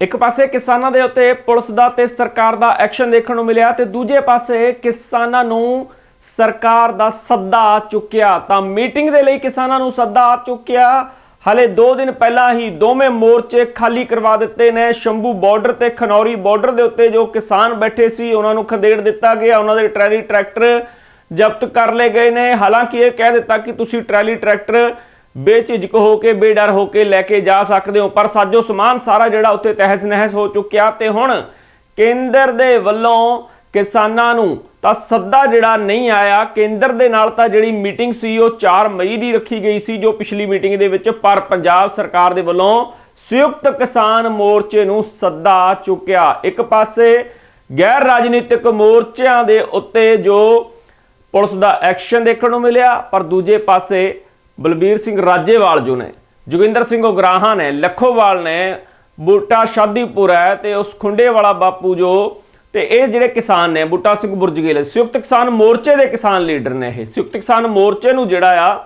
ਇੱਕ ਪਾਸੇ ਕਿਸਾਨਾਂ ਦੇ ਉੱਤੇ ਪੁਲਿਸ ਦਾ ਤੇ ਸਰਕਾਰ ਦਾ ਐਕਸ਼ਨ ਦੇਖਣ ਨੂੰ ਮਿਲਿਆ ਤੇ ਦੂਜੇ ਪਾਸੇ ਕਿਸਾਨਾਂ ਨੂੰ ਸਰਕਾਰ ਦਾ ਸੱਦਾ ਆ ਚੁੱਕਿਆ। ਤਾਂ ਮੀਟਿੰਗ ਦੇ ਲਈ ਕਿਸਾਨਾਂ ਨੂੰ ਸੱਦਾ ਆ ਚੁੱਕਿਆ। ਹਲੇ 2 ਦਿਨ ਪਹਿਲਾਂ ਹੀ ਦੋਵੇਂ ਮੋਰਚੇ ਖਾਲੀ ਕਰਵਾ ਦਿੱਤੇ ਨੇ। ਸ਼ੰਭੂ ਬਾਰਡਰ ਤੇ ਖਨੌਰੀ ਬਾਰਡਰ ਦੇ ਉੱਤੇ ਜੋ ਕਿਸਾਨ ਬੈਠੇ ਸੀ, ਉਹਨਾਂ ਨੂੰ ਖਦੇੜ ਦਿੱਤਾ ਗਿਆ। ਉਹਨਾਂ ਦੇ ਟਰੈਲੀ ਟਰੈਕਟਰ ਜ਼ਬਤ ਕਰ ਲਏ ਗਏ ਨੇ। ਹਾਲਾਂਕਿ ਇਹ ਕਹਿ ਦਿੱਤਾ ਕਿ ਤੁਸੀਂ ਟਰੈਲੀ ਟਰੈਕਟਰ ਬੇਝਿਜਕ ਹੋ ਕੇ, ਬੇਡਰ ਹੋ ਕੇ ਲੈ ਕੇ ਜਾ ਸਕਦੇ ਹੋ, ਪਰ ਸਾਜੋ ਸਮਾਨ ਸਾਰਾ ਜਿਹੜਾ ਉੱਤੇ ਤਹਿਸ ਨਹਿਸ ਹੋ ਚੁੱਕਿਆ ਤੇ ਹੁਣ ਕੇਂਦਰ ਦੇ ਵੱਲੋਂ ਕਿਸਾਨਾਂ ਨੂੰ ਤਾਂ ਸੱਦਾ ਜਿਹੜਾ ਨਹੀਂ ਆਇਆ। ਕੇਂਦਰ ਦੇ ਨਾਲ ਤਾਂ ਜਿਹੜੀ ਮੀਟਿੰਗ ਸੀ, ਉਹ 4 ਮਈ ਦੀ ਰੱਖੀ ਗਈ ਸੀ, ਜੋ ਪਿਛਲੀ ਮੀਟਿੰਗ ਦੇ ਵਿੱਚ, ਪਰ ਪੰਜਾਬ ਸਰਕਾਰ ਦੇ ਵੱਲੋਂ ਸੰਯੁਕਤ ਕਿਸਾਨ ਮੋਰਚੇ ਨੂੰ ਸੱਦਾ ਚੁੱਕਿਆ। ਇੱਕ ਪਾਸੇ ਗੈਰ ਰਾਜਨੀਤਿਕ ਮੋਰਚਿਆਂ ਦੇ ਉੱਤੇ ਜੋ ਪੁਲਿਸ ਦਾ ਐਕਸ਼ਨ ਦੇਖਣ ਨੂੰ ਮਿਲਿਆ, ਪਰ ਦੂਜੇ ਪਾਸੇ ਬਲਬੀਰ ਸਿੰਘ ਰਾਜੇਵਾਲ ਜੋ ਨੇ, ਜੋਗਿੰਦਰ ਸਿੰਘ ਉਗਰਾਹਾਂ ਨੇ, ਲੱਖੋਵਾਲ ਨੇ ਬੂਟਾ ਸ਼ਾਦੀਪੁਰ ਹੈ ਤੇ ਉਸ ਖੁੰਡੇ ਵਾਲਾ ਬਾਪੂ ਜੋ ਤੇ ਇਹ ਜਿਹੜੇ ਕਿਸਾਨ ਨੇ, ਬੂਟਾ ਸਿੰਘ ਬੁਰਜਗੇਲ ਸੰਯੁਕਤ ਕਿਸਾਨ ਮੋਰਚੇ ਦੇ ਕਿਸਾਨ ਲੀਡਰ ਨੇ ਇਹ। ਸੰਯੁਕਤ ਕਿਸਾਨ ਮੋਰਚੇ ਨੂੰ ਜਿਹੜਾ ਆ,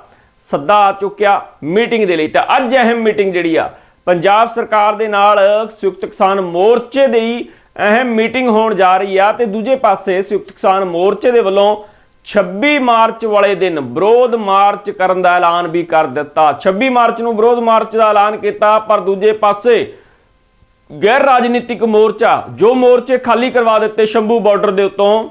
ਸੱਦਾ ਆ ਚੁੱਕਿਆ ਮੀਟਿੰਗ ਦੇ ਲਈ। ਤਾਂ ਅੱਜ ਅਹਿਮ ਮੀਟਿੰਗ ਜਿਹੜੀ ਆ, ਪੰਜਾਬ ਸਰਕਾਰ ਦੇ ਨਾਲ ਸੰਯੁਕਤ ਕਿਸਾਨ ਮੋਰਚੇ ਦੀ ਅਹਿਮ ਮੀਟਿੰਗ ਹੋਣ ਜਾ ਰਹੀ ਆ ਤੇ ਦੂਜੇ ਪਾਸੇ ਸੰਯੁਕਤ ਕਿਸਾਨ ਮੋਰਚੇ ਦੇ ਵੱਲੋਂ 26 ਮਾਰਚ ਵਾਲੇ ਦਿਨ ਵਿਰੋਧ ਮਾਰਚ ਕਰਨ ਦਾ ਐਲਾਨ ਵੀ ਕਰ ਦਿੱਤਾ। 26 ਮਾਰਚ ਨੂੰ ਵਿਰੋਧ ਮਾਰਚ ਦਾ ਐਲਾਨ ਕੀਤਾ, ਪਰ ਦੂਜੇ ਪਾਸੇ ਗੈਰ ਰਾਜਨੀਤਿਕ ਮੋਰਚਾ, ਜੋ ਮੋਰਚੇ ਖਾਲੀ ਕਰਵਾ ਦਿੱਤੇ ਸ਼ੰਭੂ ਬਾਰਡਰ ਦੇ ਉੱਤੋਂ,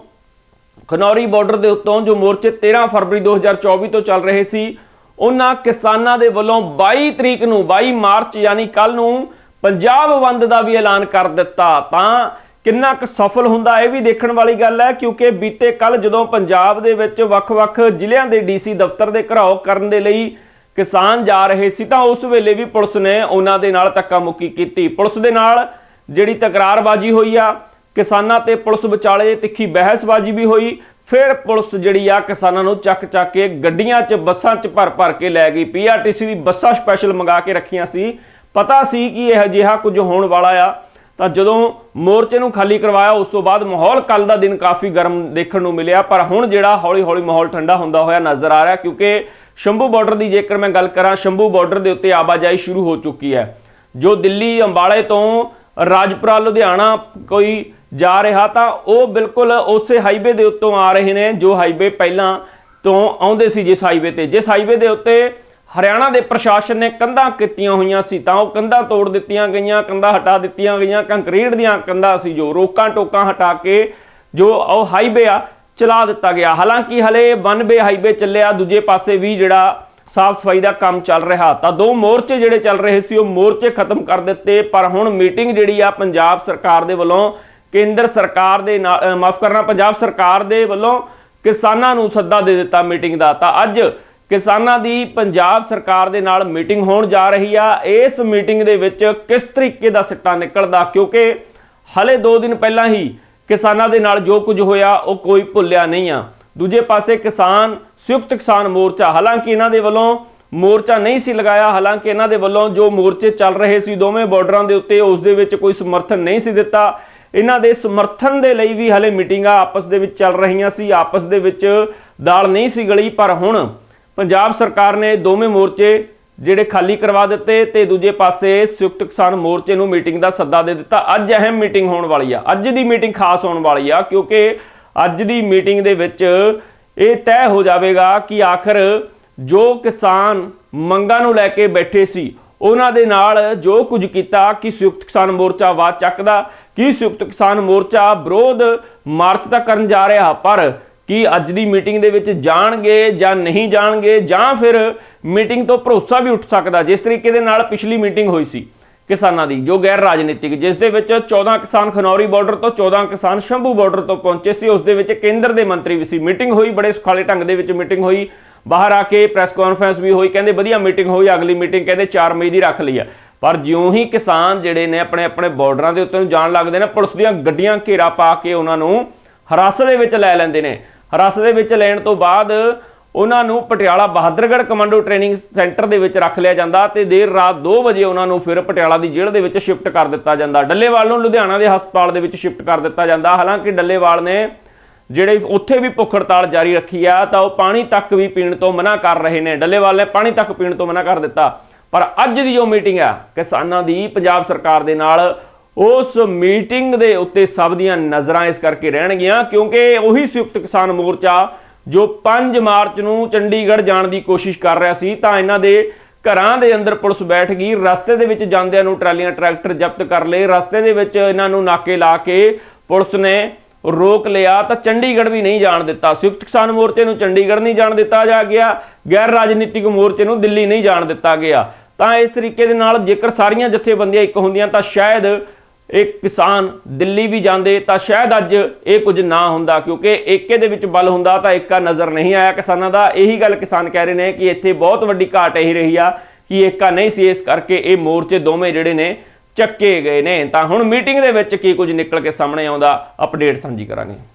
ਖਨੌਰੀ ਬਾਰਡਰ ਦੇ ਉੱਤੋਂ, ਜੋ ਮੋਰਚੇ 13 ਫਰਵਰੀ 2024 ਤੋਂ ਚੱਲ ਰਹੇ ਸੀ, ਉਹਨਾਂ ਕਿਸਾਨਾਂ ਦੇ ਵੱਲੋਂ 22 ਤਰੀਕ ਨੂੰ 22 ਮਾਰਚ, ਯਾਨੀ ਕੱਲ ਨੂੰ, ਪੰਜਾਬ ਬੰਦ ਦਾ ਵੀ ਐਲਾਨ ਕਰ ਦਿੱਤਾ। ਤਾਂ ਕਿੰਨਾ ਕੁ ਸਫਲ ਹੁੰਦਾ ਇਹ ਵੀ ਦੇਖਣ ਵਾਲੀ ਗੱਲ ਹੈ, ਕਿਉਂਕਿ ਬੀਤੇ ਕੱਲ ਜਦੋਂ ਪੰਜਾਬ ਦੇ ਵਿੱਚ ਵੱਖ-ਵੱਖ ਜ਼ਿਲ੍ਹਿਆਂ ਦੇ ਡੀਸੀ ਦਫ਼ਤਰ ਦੇ ਘਰਾਓ ਕਰਨ ਦੇ ਲਈ ਕਿਸਾਨ ਜਾ ਰਹੇ ਸੀ, ਤਾਂ ਉਸ ਵੇਲੇ ਵੀ ਪੁਲਿਸ ਨੇ ਉਹਨਾਂ ਦੇ ਨਾਲ ਧੱਕਾ ਮੁੱਕੀ ਕੀਤੀ। ਪੁਲਿਸ ਦੇ ਨਾਲ ਜਿਹੜੀ ਤਕਰਾਰਬਾਜ਼ੀ ਹੋਈ ਆ, ਕਿਸਾਨਾਂ ਤੇ ਪੁਲਿਸ ਵਿਚਾਲੇ ਤਿੱਖੀ ਬਹਿਸਬਾਜ਼ੀ ਵੀ ਹੋਈ, ਫਿਰ ਪੁਲਿਸ ਜਿਹੜੀ ਆ ਕਿਸਾਨਾਂ ਨੂੰ ਚੱਕ ਚੱਕ ਕੇ ਗੱਡੀਆਂ 'ਚ, ਬੱਸਾਂ 'ਚ ਭਰ ਭਰ ਕੇ ਲੈ ਗਈ। ਪੀਆਰਟੀਸੀ ਦੀ ਬੱਸਾਂ ਸਪੈਸ਼ਲ ਮੰਗਾ ਕੇ ਰੱਖੀਆਂ ਸੀ। ਪਤਾ ਸੀ ਕਿ ਇਹ ਅਜਿਹਾ ਕੁਝ ਹੋਣ ਵਾਲਾ ਆ। ਤਾਂ ਜਦੋਂ ਮੋਰਚੇ ਨੂੰ ਖਾਲੀ ਕਰਵਾਇਆ, ਉਸ ਤੋਂ ਬਾਅਦ ਮਾਹੌਲ ਕੱਲ ਦਾ ਦਿਨ ਕਾਫੀ ਗਰਮ ਦੇਖਣ ਨੂੰ ਮਿਲਿਆ। ਪਰ ਹੁਣ ਜਿਹੜਾ ਹੌਲੀ-ਹੌਲੀ ਮਾਹੌਲ ਠੰਡਾ ਹੁੰਦਾ ਹੋਇਆ ਨਜ਼ਰ ਆ ਰਿਹਾ, ਕਿਉਂਕਿ ਸ਼ੰਭੂ ਬਾਰਡਰ ਦੀ ਜੇਕਰ ਮੈਂ ਗੱਲ ਕਰਾਂ, ਸ਼ੰਭੂ ਬਾਰਡਰ ਦੇ ਉੱਤੇ ਆਵਾਜਾਈ ਸ਼ੁਰੂ ਹੋ ਚੁੱਕੀ ਹੈ। ਜੋ ਦਿੱਲੀ, ਅੰਬਾਲੇ ਤੋਂ ਰਾਜਪੁਰਾ, ਲੁਧਿਆਣਾ ਕੋਈ ਜਾ ਰਿਹਾ, ਤਾਂ ਉਹ ਬਿਲਕੁਲ ਉਸੇ ਹਾਈਵੇ ਦੇ ਉੱਤੋਂ ਆ ਰਹੇ ਨੇ, ਜੋ ਹਾਈਵੇ ਪਹਿਲਾਂ ਤੋਂ ਆਉਂਦੇ ਸੀ, ਜਿਸ ਹਾਈਵੇ ਤੇ। ਜਿਸ ਹਾਈਵੇ ਦੇ ਉੱਤੇ ਹਰਿਆਣਾ ਦੇ ਪ੍ਰਸ਼ਾਸਨ ਨੇ ਕੰਧਾਂ ਕੀਤੀਆਂ ਹੋਈਆਂ ਸੀ ਤਾਂ ਉਹ ਕੰਧਾਂ ਤੋੜ ਦਿੱਤੀਆਂ ਗਈਆਂ, ਕੰਧਾਂ ਹਟਾ ਦਿੱਤੀਆਂ ਗਈਆਂ, ਕੰਕਰੀਟ ਦੀਆਂ ਕੰਧਾਂ ਸੀ ਜੋ ਰੋਕਾਂ ਟੋਕਾਂ ਹਟਾ ਕੇ ਜੋ ਉਹ ਹਾਈਵੇ ਆ ਚਲਾ ਦਿੱਤਾ ਗਿਆ। ਹਾਲਾਂਕਿ ਹਲੇ 92 ਹਾਈਵੇ ਚੱਲਿਆ, ਦੂਜੇ ਪਾਸੇ ਵੀ ਜਿਹੜਾ ਸਾਫ਼ ਸਫ਼ਾਈ ਦਾ ਕੰਮ ਚੱਲ ਰਿਹਾ ਤਾਂ ਦੋ ਮੋਰਚੇ ਜਿਹੜੇ ਚੱਲ ਰਹੇ ਸੀ ਉਹ ਮੋਰਚੇ ਖਤਮ ਕਰ ਦਿੱਤੇ, ਪਰ ਹੁਣ ਮੀਟਿੰਗ ਜਿਹੜੀ ਆ ਪੰਜਾਬ ਸਰਕਾਰ ਦੇ ਵੱਲੋਂ, ਕੇਂਦਰ ਸਰਕਾਰ ਦੇ ਨਾਲ ਮਾਫ ਕਰਨਾ, ਪੰਜਾਬ ਸਰਕਾਰ ਦੇ ਵੱਲੋਂ ਕਿਸਾਨਾਂ ਨੂੰ ਸੱਦਾ ਦੇ ਦਿੱਤਾ ਮੀਟਿੰਗ ਦਾ। ਤਾਂ ਅੱਜ ਕਿਸਾਨਾਂ ਦੀ ਪੰਜਾਬ ਸਰਕਾਰ ਦੇ ਨਾਲ ਮੀਟਿੰਗ ਹੋਣ ਜਾ ਰਹੀ ਆ। ਇਸ ਮੀਟਿੰਗ ਦੇ ਵਿੱਚ ਕਿਸ ਤਰੀਕੇ ਦਾ ਸਿੱਟਾ ਨਿਕਲਦਾ? ਕਿਉਂਕਿ ਹਲੇ 2 ਦਿਨ ਪਹਿਲਾਂ ਹੀ ਕਿਸਾਨਾਂ ਦੇ ਨਾਲ ਜੋ ਕੁਝ ਹੋਇਆ, ਉਹ ਕੋਈ ਭੁੱਲਿਆ ਨਹੀਂ ਆ। ਦੂਜੇ ਪਾਸੇ ਕਿਸਾਨ, ਸੰਯੁਕਤ ਕਿਸਾਨ ਮੋਰਚਾ, ਹਾਲਾਂਕਿ ਇਹਨਾਂ ਦੇ ਵੱਲੋਂ ਮੋਰਚਾ ਨਹੀਂ ਸੀ ਲਗਾਇਆ, ਹਾਲਾਂਕਿ ਇਹਨਾਂ ਦੇ ਵੱਲੋਂ ਜੋ ਮੋਰਚੇ ਚੱਲ ਰਹੇ ਸੀ ਦੋਵੇਂ ਬਾਰਡਰਾਂ ਦੇ ਉੱਤੇ, ਉਸ ਦੇ ਵਿੱਚ ਕੋਈ ਸਮਰਥਨ ਨਹੀਂ ਸੀ ਦਿੱਤਾ। ਇਹਨਾਂ ਦੇ ਸਮਰਥਨ ਦੇ ਲਈ ਵੀ ਹਲੇ ਮੀਟਿੰਗਾਂ ਆਪਸ ਦੇ ਵਿੱਚ ਚੱਲ ਰਹੀਆਂ ਸੀ, ਆਪਸ ਦੇ ਵਿੱਚ ਦਾਲ ਨਹੀਂ ਸੀ ਗਲੀ, ਪਰ ਹੁਣ ਪੰਜਾਬ ਸਰਕਾਰ ਨੇ ਦੋਵੇਂ ਮੋਰਚੇ ਜਿਹੜੇ ਖਾਲੀ ਕਰਵਾ ਦਿੱਤੇ ਤੇ ਦੂਜੇ ਪਾਸੇ ਸੰਯੁਕਤ ਕਿਸਾਨ ਮੋਰਚੇ ਨੂੰ ਮੀਟਿੰਗ ਦਾ ਸੱਦਾ ਦੇ ਦਿੱਤਾ। ਅੱਜ ਅਹਿਮ ਮੀਟਿੰਗ ਹੋਣ ਵਾਲੀ ਆ। ਅੱਜ ਦੀ ਮੀਟਿੰਗ ਖਾਸ ਹੋਣ ਵਾਲੀ ਆ, ਕਿਉਂਕਿ ਅੱਜ ਦੀ ਮੀਟਿੰਗ ਦੇ ਵਿੱਚ ਇਹ ਤੈਅ ਹੋ ਜਾਵੇਗਾ ਕਿ ਆਖਰ ਜੋ ਕਿਸਾਨ ਮੰਗਾਂ ਨੂੰ ਲੈ ਕੇ ਬੈਠੇ ਸੀ, ਉਹਨਾਂ ਦੇ ਨਾਲ ਜੋ ਕੁਝ ਕੀਤਾ, ਕਿ ਸੰਯੁਕਤ ਕਿਸਾਨ ਮੋਰਚਾ ਆਵਾਜ਼ ਚੱਕਦਾ, ਕਿ ਸੰਯੁਕਤ ਕਿਸਾਨ ਮੋਰਚਾ ਵਿਰੋਧ ਮਾਰਚ ਤਾਂ ਕਰਨ ਜਾ ਰਿਹਾ, ਪਰ ਕਿ ਅੱਜ ਦੀ ਮੀਟਿੰਗ ਦੇ ਵਿੱਚ ਜਾਣਗੇ ਜਾਂ ਨਹੀਂ ਜਾਣਗੇ ਜਾਂ ਫਿਰ ਮੀਟਿੰਗ ਤੋਂ ਭਰੋਸਾ ਵੀ ਉੱਠ ਸਕਦਾ, ਜਿਸ ਤਰੀਕੇ ਦੇ ਨਾਲ ਪਿਛਲੀ ਮੀਟਿੰਗ ਹੋਈ ਸੀ ਕਿਸਾਨਾਂ ਦੀ, ਜੋ ਗੈਰ ਰਾਜਨੀਤਿਕ, ਜਿਸ ਦੇ ਵਿੱਚ 14 ਕਿਸਾਨ ਖਨੌਰੀ ਬਾਰਡਰ ਤੋਂ 14 ਕਿਸਾਨ ਸ਼ੰਭੂ ਬਾਰਡਰ ਤੋਂ ਪਹੁੰਚੇ ਸੀ, ਉਸ ਦੇ ਵਿੱਚ ਕੇਂਦਰ ਦੇ ਮੰਤਰੀ ਵੀ ਸੀ। ਮੀਟਿੰਗ ਹੋਈ, ਬੜੇ ਸੁਖਾਲੇ ਢੰਗ ਦੇ ਵਿੱਚ ਮੀਟਿੰਗ ਹੋਈ। ਬਾਹਰ ਆ ਕੇ ਪ੍ਰੈਸ ਕਾਨਫਰੰਸ ਵੀ ਹੋਈ, ਕਹਿੰਦੇ ਵਧੀਆ ਮੀਟਿੰਗ ਹੋਈ, ਅਗਲੀ ਮੀਟਿੰਗ ਕਹਿੰਦੇ 4 ਮਈ ਦੀ ਰੱਖ ਲਈ ਆ। ਪਰ ਜਿਉਂ ਹੀ ਕਿਸਾਨ ਜਿਹੜੇ ਨੇ ਆਪਣੇ ਆਪਣੇ ਬਾਰਡਰਾਂ ਦੇ ਉੱਤੇ ਨੂੰ ਜਾਣ ਲੱਗਦੇ ਨੇ, ਪੁਲਿਸ ਦੀਆਂ ਗੱਡੀਆਂ ਘੇਰਾ ਪਾ ਕੇ ਉਹਨਾਂ ਨੂੰ ਹਰਾਸਤ ਦੇ ਵਿੱਚ ਲੈ ਲੈਂਦੇ ਨੇ। ਰਸ ਦੇ ਵਿੱਚ ਲੈਣ ਤੋਂ ਬਾਅਦ ਉਹਨਾਂ ਨੂੰ Patiala Bahadurgarh commando training centre ਦੇ ਵਿੱਚ ਰੱਖ ਲਿਆ ਜਾਂਦਾ ਤੇ ਦੇਰ ਰਾਤ 2 ਵਜੇ ਉਹਨਾਂ ਨੂੰ ਫਿਰ ਪਟਿਆਲਾ ਦੀ ਜੇਲ੍ਹ ਦੇ ਵਿੱਚ ਸ਼ਿਫਟ ਕਰ ਦਿੱਤਾ ਜਾਂਦਾ। ਡੱਲੇਵਾਲ ਨੂੰ ਲੁਧਿਆਣਾ ਦੇ ਹਸਪਤਾਲ ਦੇ ਵਿੱਚ ਸ਼ਿਫਟ ਕਰ ਦਿੱਤਾ ਜਾਂਦਾ। ਹਾਲਾਂਕਿ ਡੱਲੇਵਾਲ ਨੇ ਜਿਹੜੇ ਉੱਥੇ ਵੀ ਭੁੱਖ ਹੜਤਾਲ ਜਾਰੀ ਰੱਖੀ ਆ ਤਾਂ ਉਹ ਪਾਣੀ ਤੱਕ ਵੀ ਪੀਣ ਤੋਂ ਮਨਾ ਕਰ ਰਹੇ ਨੇ। ਡੱਲੇਵਾਲ ਨੇ ਪਾਣੀ ਤੱਕ ਪੀਣ ਤੋਂ ਮਨਾ ਕਰ ਦਿੱਤਾ। ਪਰ ਅੱਜ ਦੀ ਜੋ ਮੀਟਿੰਗ ਆ, ਕਿਸਾਨਾਂ ਦੀ ਪੰਜਾਬ ਸਰਕਾਰ ਦੇ ਨਾਲ ਉਸ ਮੀਟਿੰਗ ਦੇ ਉੱਤੇ ਸਭ ਦੀਆਂ ਨਜ਼ਰਾਂ ਇਸ ਕਰਕੇ ਰਹਿਣਗੀਆਂ, ਕਿਉਂਕਿ ਉਹੀ ਸੰਯੁਕਤ ਕਿਸਾਨ ਮੋਰਚਾ ਜੋ 5 ਮਾਰਚ ਨੂੰ ਚੰਡੀਗੜ੍ਹ ਜਾਣ ਦੀ ਕੋਸ਼ਿਸ਼ ਕਰ ਰਿਹਾ ਸੀ, ਤਾਂ ਇਹਨਾਂ ਦੇ ਘਰਾਂ ਦੇ ਅੰਦਰ ਪੁਲਿਸ ਬੈਠ ਗਈ, ਰਸਤੇ ਦੇ ਵਿੱਚ ਜਾਂਦਿਆਂ ਨੂੰ ਟਰਾਲੀਆਂ ਟਰੈਕਟਰ ਜ਼ਬਤ ਕਰ ਲਏ, ਰਸਤੇ ਦੇ ਵਿੱਚ ਇਹਨਾਂ ਨੂੰ ਨਾਕੇ ਲਾ ਕੇ ਪੁਲਿਸ ਨੇ ਰੋਕ ਲਿਆ, ਤਾਂ ਚੰਡੀਗੜ੍ਹ ਵੀ ਨਹੀਂ ਜਾਣ ਦਿੱਤਾ। ਸੰਯੁਕਤ ਕਿਸਾਨ ਮੋਰਚੇ ਨੂੰ ਚੰਡੀਗੜ੍ਹ ਨਹੀਂ ਜਾਣ ਦਿੱਤਾ ਜਾ ਗਿਆ, ਗੈਰ ਰਾਜਨੀਤਿਕ ਮੋਰਚੇ ਨੂੰ ਦਿੱਲੀ ਨਹੀਂ ਜਾਣ ਦਿੱਤਾ ਗਿਆ। ਤਾਂ ਇਸ ਤਰੀਕੇ ਦੇ ਨਾਲ ਜੇਕਰ ਸਾਰੀਆਂ ਜਥੇਬੰਦੀਆਂ ਇੱਕ ਹੁੰਦੀਆਂ, ਤਾਂ ਸ਼ਾਇਦ ਇਹ ਕਿਸਾਨ ਦਿੱਲੀ ਵੀ ਜਾਂਦੇ ਤਾਂ ਸ਼ਾਇਦ ਅੱਜ ਇਹ ਕੁਝ ਨਾ ਹੁੰਦਾ, ਕਿਉਂਕਿ ਏਕੇ ਦੇ ਵਿੱਚ ਬਲ ਹੁੰਦਾ ਤਾਂ ਏਕਾ ਨਜ਼ਰ ਨਹੀਂ ਆਇਆ ਕਿਸਾਨਾਂ ਦਾ। ਇਹੀ ਗੱਲ ਕਿਸਾਨ ਕਹਿ ਰਹੇ ਨੇ ਕਿ ਇੱਥੇ ਬਹੁਤ ਵੱਡੀ ਘਾਟ ਇਹੀ ਰਹੀ ਆ ਕਿ ਏਕਾ ਨਹੀਂ ਸੀ, ਇਸ ਕਰਕੇ ਇਹ ਮੋਰਚੇ ਦੋਵੇਂ ਜਿਹੜੇ ਨੇ ਚੱਕੇ ਗਏ ਨੇ। ਤਾਂ ਹੁਣ ਮੀਟਿੰਗ ਦੇ ਵਿੱਚ ਕੀ ਕੁਝ ਨਿਕਲ ਕੇ ਸਾਹਮਣੇ ਆਉਂਦਾ, ਅਪਡੇਟ ਸਾਂਝੀ ਕਰਾਂਗੇ।